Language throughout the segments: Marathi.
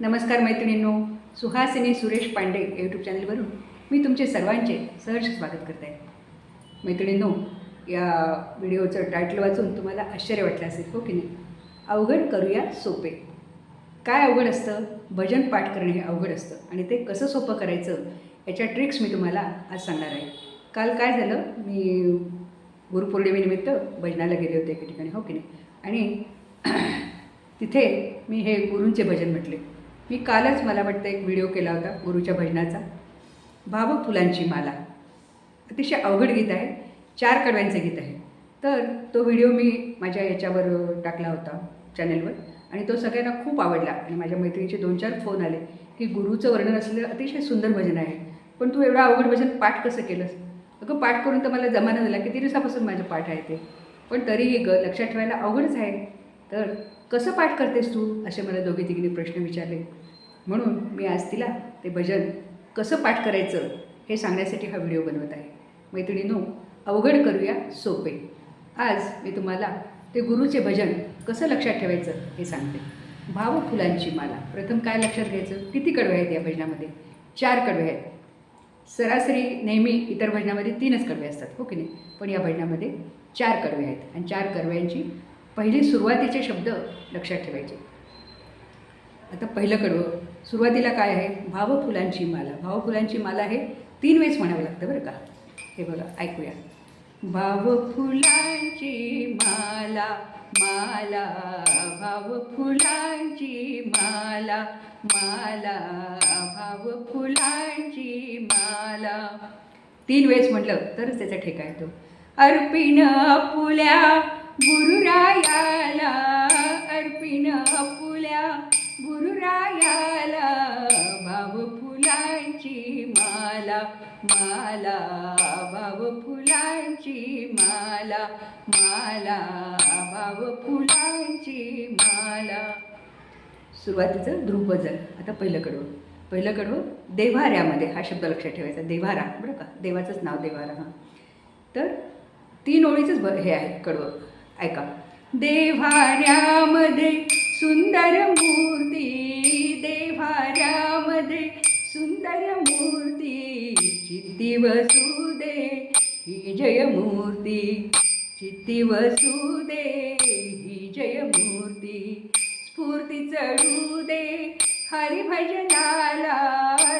नमस्कार मैत्रिणींनो सुहासिनी सुरेश पांडे यूट्यूब चॅनलवरून मी तुमचे सर्वांचे सहर्ष स्वागत करत आहे. मैत्रिणींनो या व्हिडिओचं टायटल वाचून तुम्हाला आश्चर्य वाटलं असेल हो की नाही? अवघड करूया सोपे. काय अवघड असतं? भजन पाठ करणे हे अवघड असतं. आणि ते कसं सोपं करायचं याच्या ट्रिक्स मी तुम्हाला आज सांगणार आहे. काल काय झालं? मी गुरुपौर्णिमेनिमित्त भजनाला गेले होते एका ठिकाणी हो की नाही? आणि तिथे मी हे गुरूंचे भजन म्हटले. मी कालच मला वाटतं एक व्हिडिओ केला होता गुरुच्या भजनाचा. भाव फुलांची माला. अतिशय अवघड गीत आहे चार कडव्यांचं गीत आहे. तर तो व्हिडिओ मी माझ्या याच्यावर टाकला होता चॅनलवर आणि तो सगळ्यांना खूप आवडला. आणि माझ्या मैत्रिणीचे दोन चार फोन आले की गुरुचं वर्णन असलेलं अतिशय सुंदर भजन आहे. पण तू एवढं अवघड भजन पाठ कसं केलंस? अगं पाठ करून तर मला जमाना झाला किती दिवसापासून माझं पाठ आहे ते. पण तरीही ग लक्षात ठेवायला अवघडच आहे. तर कसं पाठ करतेस तू? असे मला दोघे तिघीने प्रश्न विचारले. म्हणून मी आज तिला ते भजन कसं पाठ करायचं हे सांगण्यासाठी हा व्हिडिओ बनवत आहे. मैत्रिणीनो अवघड करूया सोपे. आज मी तुम्हाला ते गुरुचे भजन कसं लक्षात ठेवायचं हे सांगते. भाव फुलांची माला. प्रथम काय लक्षात घ्यायचं? किती कडवे आहेत या भजनामध्ये? चार कडवे आहेत. सरासरी नेहमी इतर भजनामध्ये तीनच कडवे असतात हो की नाही? पण या भजनामध्ये चार कडवे आहेत. आणि चार कडव्यांची पहिली सुरुवातीचे शब्द लक्षात ठेवायचे. आता पहिलं कडवं. सुरुवातीला काय आहे? भाव फुलांची माला. भाव फुलांची माला हे तीन वेळेस म्हणावं लागतं बरं का? हे बघा ऐकूया. भाव फुलांची माला माला भाव फुलांची माला माला भाव फुलांची माला. तीन वेळेस म्हटलं तरच त्याचा ठेका येतो. अर्पिण फुल्या गुरुरायाला अर्पिण फुल्या. गुरुरायाला भाव फुलांची माला. माला भाव फुलांची माला. माला भाव फुलांची माला. सुरुवातीचं ध्रुवभजन आता पहिलं कडवं. पहिलं कडवं देव्हाऱ्यामध्ये. हा शब्द लक्षात ठेवायचा. देव्हारा. बरं का? देवाचंच नाव देवारा हां. तर तीन ओळीचंच ब हे आहे कडवं. ऐका. देव्हाऱ्यामध्ये सुंदर मूर्ती देव्हाऱ्यामध्ये सुंदर मूर्ती चित्ती वसुदे ही जयमूर्ती चित्ती वसुदे ही जयमूर्ती स्फूर्ती चढू दे हरिभजनाला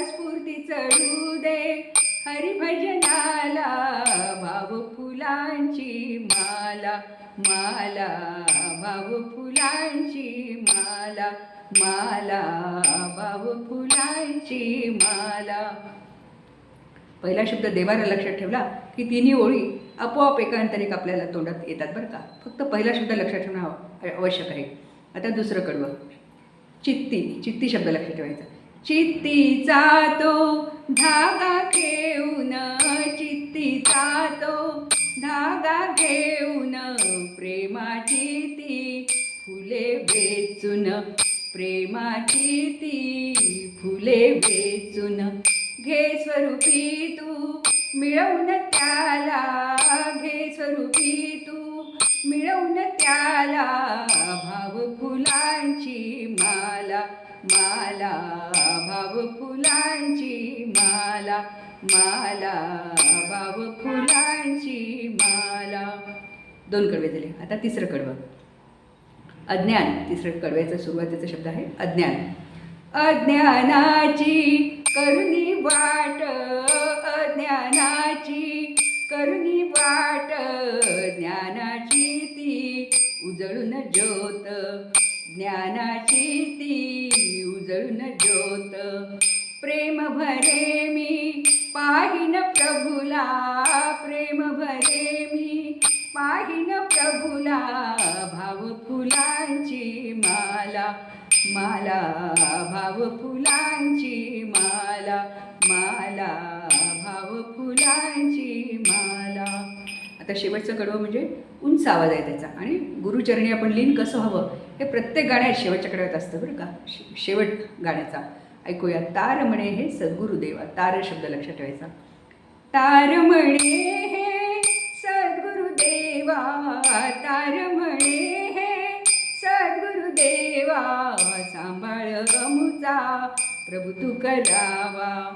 स्फूर्ती चढू दे हरिभजनाला भाव फुलांची माला भाऊ भाव फुलांची माला माला भाव फुलांची माला. पहिला शब्द देवाला लक्षात ठेवला की तिन्ही ओळी आपोआप एकांतरिक आपल्याला तोंडात येतात बरं का. फक्त पहिला शब्द लक्षात ठेवणं आवश्यक आहे. आता दुसरं कडवं चित्ती चित्ती शब्द लक्षात ठेवायचा. चित्तीचा तो धागा घेऊन चित्तीचा तो धागा घेऊन प्रेमाची ती फुले वेचून प्रेमाची ती फुले वेचून घे स्वरूपी तू मिळवून त्याला घे स्वरूपी तू मिळवून त्याला भाव फुलांची माला माला भाव फुलांची माला. माला भाव फुलांची माला. दोन कडवे झाले. आता तिसरं कडवं. अज्ञान. तिसरं कडव्याचा सुरुवातीचा शब्द आहे अज्ञान. अज्ञानाची करुणी वाट अज्ञानाची करुणी वाट ज्ञानाची ती उजळून ज्योत. ज्ञानाची ती उजळून ज्योत. प्रेम भरे मी पाहिन प्रभुला प्रेम भरे मी. पाहिन प्रभुला भाव फुलांची माला. माला भाव फुलांची माला. माला भाव फुलांची माला. आता शेवटचं कडवं म्हणजे उंच आवाज आहे त्याचा. आणि गुरुचरणी आपण लीन कसं हवं हे प्रत्येक गाण्यात शेवटच्या कडव्यात असतं बरं का? शे- शेवट गाण्याचा. ऐकूया. तार म्हणे हे सद्गुरुदेवा. तार शब्द लक्षात ठेवायचा. तार म्हणे हे सद्गुरुदेवा. तार म्हणे हे सद्गुरुदेवा. सांभाळ अमुचा. प्रभु तू करावा.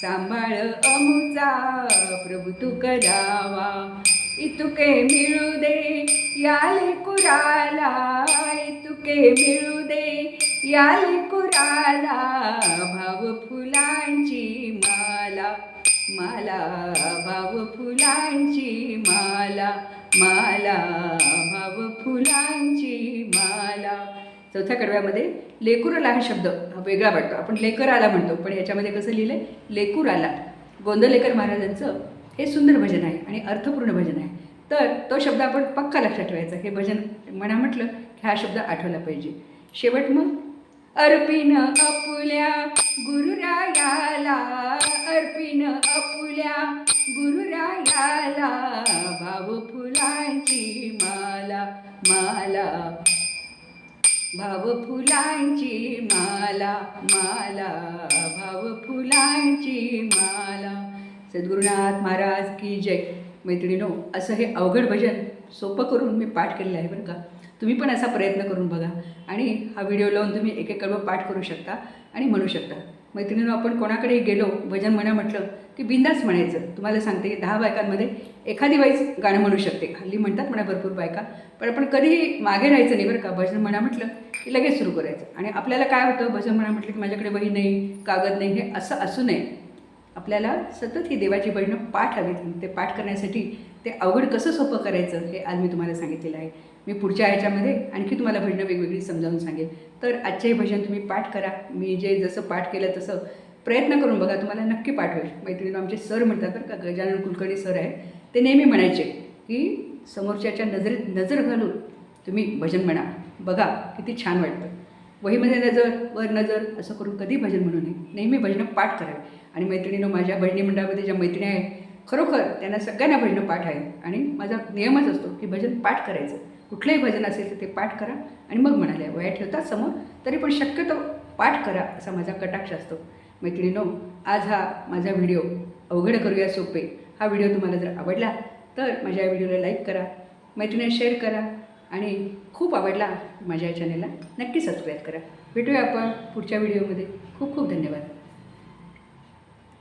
सांभाळ अमुचा. प्रभु तू करावा. इतुके मिळू दे याले कुराला. इतुके मिळू दे या कुराला भाव फुलांची माला माला भाव फुलांची माला माला भाव फुलांची माला. चौथ्या कडव्यामध्ये लेकुराला हा शब्द हा वेगळा वाटतो. आपण लेकर आला म्हणतो पण याच्यामध्ये कसं लिहिलं आहे लेकूर आला गोंदलेकर महाराजांचं हे सुंदर भजन आहे आणि अर्थपूर्ण भजन आहे. तर तो शब्द आपण पक्का लक्षात ठेवायचा. हे भजन म्हणा म्हटलं की हा शब्द आठवला पाहिजे. शेवट मग अर्पिन अपुल्या गुरुरायाला अर्पिन अपुल्या गुरुरायाला भाव फुलांची माला माला. भाव फुलांची माला माला. भाव फुलांची माला. सद्गुरुनाथ महाराज की जय. मैत्रिणीनो असं हे अवघड भजन सोपं करून मी पाठ केलेलं आहे बरं का? तुम्ही पण असा प्रयत्न करून बघा. आणि हा व्हिडिओ लावून तुम्ही एक एक पाठ करू शकता आणि म्हणू शकता. मैत्रिणीनं आपण कोणाकडेही गेलो भजन म्हणा म्हटलं की बिंदास म्हणायचं. तुम्हाला सांगते की दहा बायकांमध्ये एखादी बाईच गाणं म्हणू शकते. हल्ली म्हणतात म्हणा भरपूर बायका पण आपण कधीही मागे राहायचं नाही बरं का. भजन म्हणा म्हटलं की लगेच सुरू करायचं. आणि आपल्याला काय होतं? भजन म्हणा म्हटलं की माझ्याकडे वही नाही कागद नाही हे असं असू नये. आपल्याला सतत ही देवाची भजनं पाठ हवीत. ते पाठ करण्यासाठी ते अवघड कसं सोपं करायचं हे आज मी तुम्हाला सांगितलेलं आहे. मी पुढच्या ह्याच्यामध्ये आणखी तुम्हाला भजनं वेगवेगळी समजावून सांगेन तर आजचेही भजन तुम्ही पाठ करा. मी जे जसं पाठ केलं तसं प्रयत्न करून बघा तुम्हाला नक्की पाठ होईल मैत्रिणी आमचे सर म्हणतात बरं का गजानन कुलकर्णी सर आहे ते नेहमी म्हणायचे की समोरच्याच्या नजरेत नजर घालून तुम्ही भजन म्हणा. बघा किती छान वाटतं. वहीमध्ये नजर वर नजर असं करून कधी भजन म्हणू नये. नेहमी भजनं पाठ करावे. आणि मैत्रिणीनं माझ्या भजनी मंडळामध्ये ज्या मैत्रिणी आहेत खरोखर त्यांना सगळ्यांना भजनं पाठ आहे. आणि माझा नियमच असतो की भजन पाठ करायचं. कुठलंही भजन असेल तर ते पाठ करा आणि मग म्हणाले वया ठेवतात समोर तरी पण शक्यतो पाठ करा असा माझा कटाक्ष असतो. मैत्रिणीनो आज हा माझा व्हिडिओ अवघड करूया सोपे. हा व्हिडिओ तुम्हाला जर आवडला तर माझ्या व्हिडिओला लाईक करा मैत्रिणी शेअर करा आणि खूप आवडला माझ्या चॅनेलला नक्की सबस्क्राईब करा. भेटूया आपण पुढच्या व्हिडिओमध्ये. खूप खूप धन्यवाद.